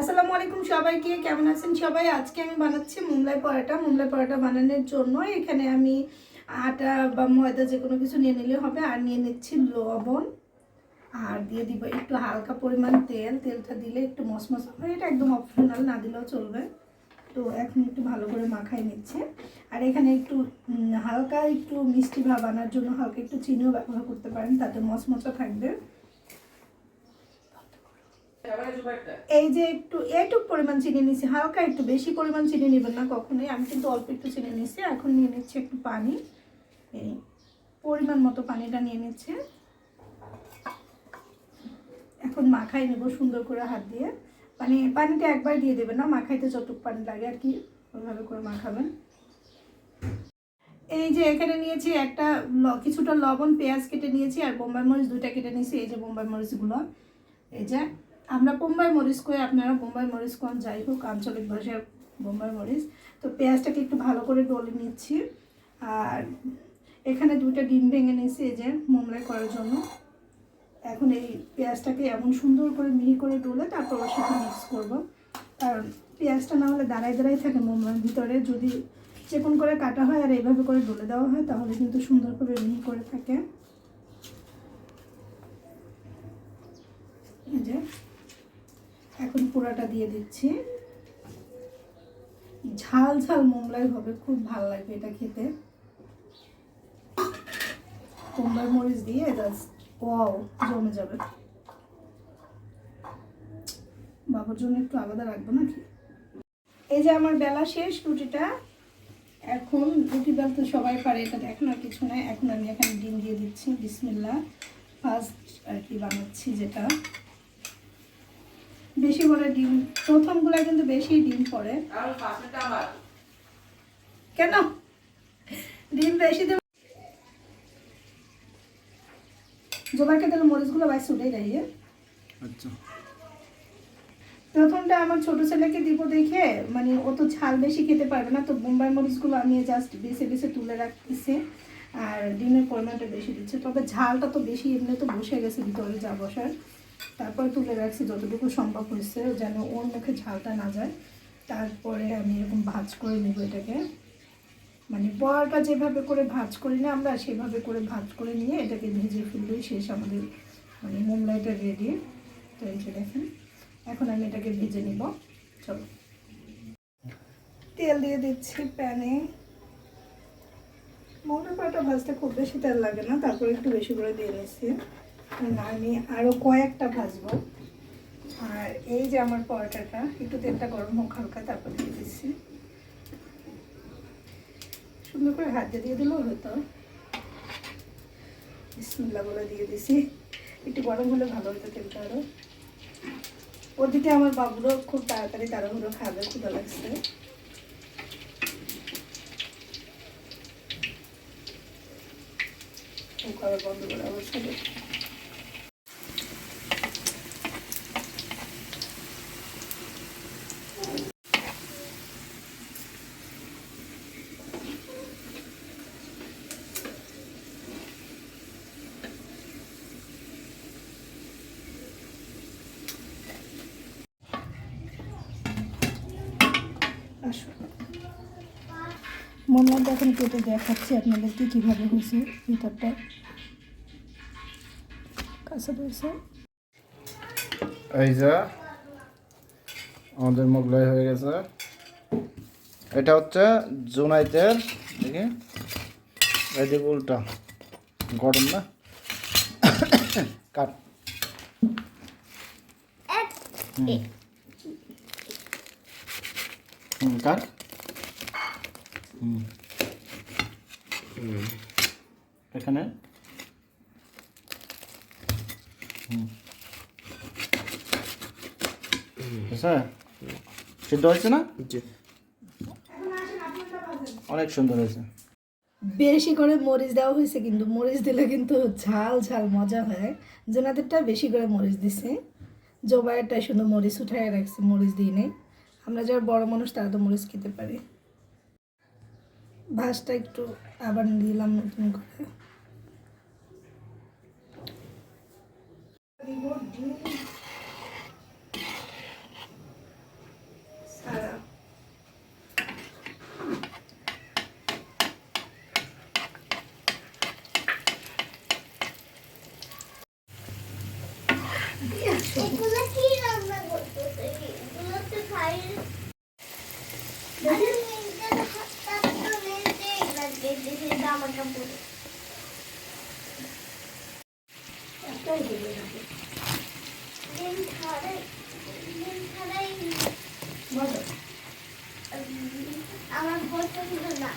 আসসালামু আলাইকুম সবাইকে, কেমন আছেন সবাই? আজকে আমি বানাচ্ছি মুমলাই পরোটা। মুমলাই পরোটা বানানোর জন্য এখানে আমি আটা বা ময়দা যে কোনো কিছু নিয়ে নিলে হবে, আর নিয়ে নিচ্ছি লবণ। আর দিয়ে দিব একটু হালকা পরিমাণ তেল। তেলটা দিলে একটু মশমশ হবে। এটা একদম অপশনাল না দিলেও চলবে। তো এখন একটু ভালো করে মাখাই নিচ্ছে। আর এখানে একটু হালকা একটু মিষ্টি ভাব আনার জন্য হালকা একটু চিনিও ব্যবহার করতে পারেন, তাতে মশমশা থাকবে। এই যে একটু, এইটুক পরিমাণ চিনি নিচ্ছি হালকা একটু বেশি পরিমাণ চিনি নেবেন না কখনোই। আমি কিন্তু অল্প একটু চিনি নিচ্ছি এখন নিয়ে নিচ্ছি একটু পানি। এই পরিমাণ মতো পানিটা নিয়ে নিচ্ছে। এখন মাখাই নেব সুন্দর করে হাত দিয়ে। মানে পানিটা একবার দিয়ে দেবেন না, মাখাইতে যতটুকু পানি লাগে আর কি, ওইভাবে করে মাখাবেন। এই যে এখানে নিয়েছি একটা কিছুটা লবণ, পেঁয়াজ কেটে নিয়েছি আর বোম্বাই মরিচ দুইটা কেটে নিয়েছি, এই যে বোম্বাই মরিচগুলো। এই যে আমরা বোম্বাই মরিচ কই, আপনারা বোম্বাই মরিচ কোন যাই হোক, আঞ্চলিক ভাষায় বোম্বাই মরিচ। তো পেঁয়াজটাকে একটু ভালো করে ডলে নিচ্ছি। আর এখানে দুটো ডিম ভেঙে নিয়েছি, এই যে মোমলাই করার জন্য। এখন এই পেঁয়াজটাকে এমন সুন্দর করে মিহি করে ডলে তারপর ওর সাথে মিক্স করব। কারণ পেঁয়াজটা না হলে দাঁড়াই দাঁড়াই থাকে মোমলার ভিতরে। যদি চেপন করে কাটা হয় আর এইভাবে করে ডলে দেওয়া হয়, তাহলে কিন্তু সুন্দর করে মিহি করে থাকে। যে এখন পুরাটা দিয়ে দিচ্ছি। ঝাল ঝাল মোমলাই হবে, খুব ভালো লাগবে এটা খেতে। কুমড়ার মরিচ দিয়ে জাস্ট ওয়াও জমে যাবে। বাবার জন্য একটু আলাদা রাখব নাকি? এই যে আমার বেলা শেষ রুটিটা, এখন রুটি বেলতে সবাই পারে, এটা এখন আর কিছু নাই এখন আমি এখানে ডিম দিয়ে দিচ্ছি বিসমিল্লা ফার্স্ট আর কি বানাচ্ছি যেটা। বেশি করে ডিম প্রথমগুলো কিন্তু বেশি ডিম পড়ে। কেন? ডিম বেশি দেব। জোবাইকে দিলে মরিচগুলো বাইশ উঠে যাই আচ্ছা। প্রথমটা আমার ছোট ছেলেকে দিব দেখে মানে ও তো ঝাল বেশি খেতে পারবে না তো বোম্বাই মরিচগুলো আমি জাস্ট বেছে বেছে তুলে রাখতেছি আর ডিমের পরিমাণটা বেশি দিচ্ছে। তবে ঝালটা তো বেশি এমনি তো বসে গেছে ভিতরে যা বসার। তারপরে তুলে রাখছি যতটুকু সম্ভব হয়েছে, যেন ওর মুখে ঝালটা না যায়। তারপরে আমি এরকম ভাজ করে নেব এটাকে। মানে বড়াটা যেভাবে করে ভাজ করি না আমরা, সেভাবে করে ভাজ করে নিয়ে এটাকে ভেজে ফেললেই শেষ আমাদের মানে মোমলাইটা রেডি তো এই যে দেখেন, এখন আমি এটাকে ভেজে নিব। চলো। তেল দিয়ে দিচ্ছি প্যানে। মোমলা পাটা ভাজতে খুব বেশি তেল লাগে না, তারপরে একটু বেশি করে দিয়ে নিচ্ছি আমি আরও কয়েকটা ভাজবো। আর এই যে আমার পরোটাটা, একটু তেলটা গরম হোক হালকা, তারপর দিয়ে দিচ্ছি। সুন্দর করে হাত দিয়ে দিলেও হতো। বিসমিল্লা বলে দিয়ে দিছি। একটু গরম হলে ভালো হতো তেলটা আরও ওদিকে আমার বাবুরও খুব তাড়াতাড়ি তাড়াহুড়ো খাবে ক্ষুদা লাগছে। বন্ধ করে অবশ্যই মোমলাটা এখন কেটে দেখাচ্ছি আপনাদেরকে কীভাবে হয়েছে ভিতরটা। কাছে রয়েছে। এই যে আমাদের মোগলাই হয়ে গেছে। এটা হচ্ছে জুনাইতের দেখি। এই যে উল্টা। গরম না? কাট। হুম। কাট। এখানে? হুম। সিদ্ধ হয়েছে না? অনেক সুন্দর হয়েছে। বেশি করে মরিচ দেওয়া হয়েছে কিন্তু মরিচ দিলে কিন্তু ঝাল ঝাল মজা হয়। জোনাদেরটা বেশি করে মরিচ দিছে। জোবাইয়েরটাই শুধু মরিচ উঠাই রাখছি মরিচ দিই নেই। আমরা যারা বড় মানুষ তারা তো মরিচ খেতে পারি। ভাঁজটা একটু আবার দিলাম নতুন করে এগুলো কি রান্না করতেছে এগুলো তো খাই দেখে জামা একটাই দেবে আমার পছন্দ না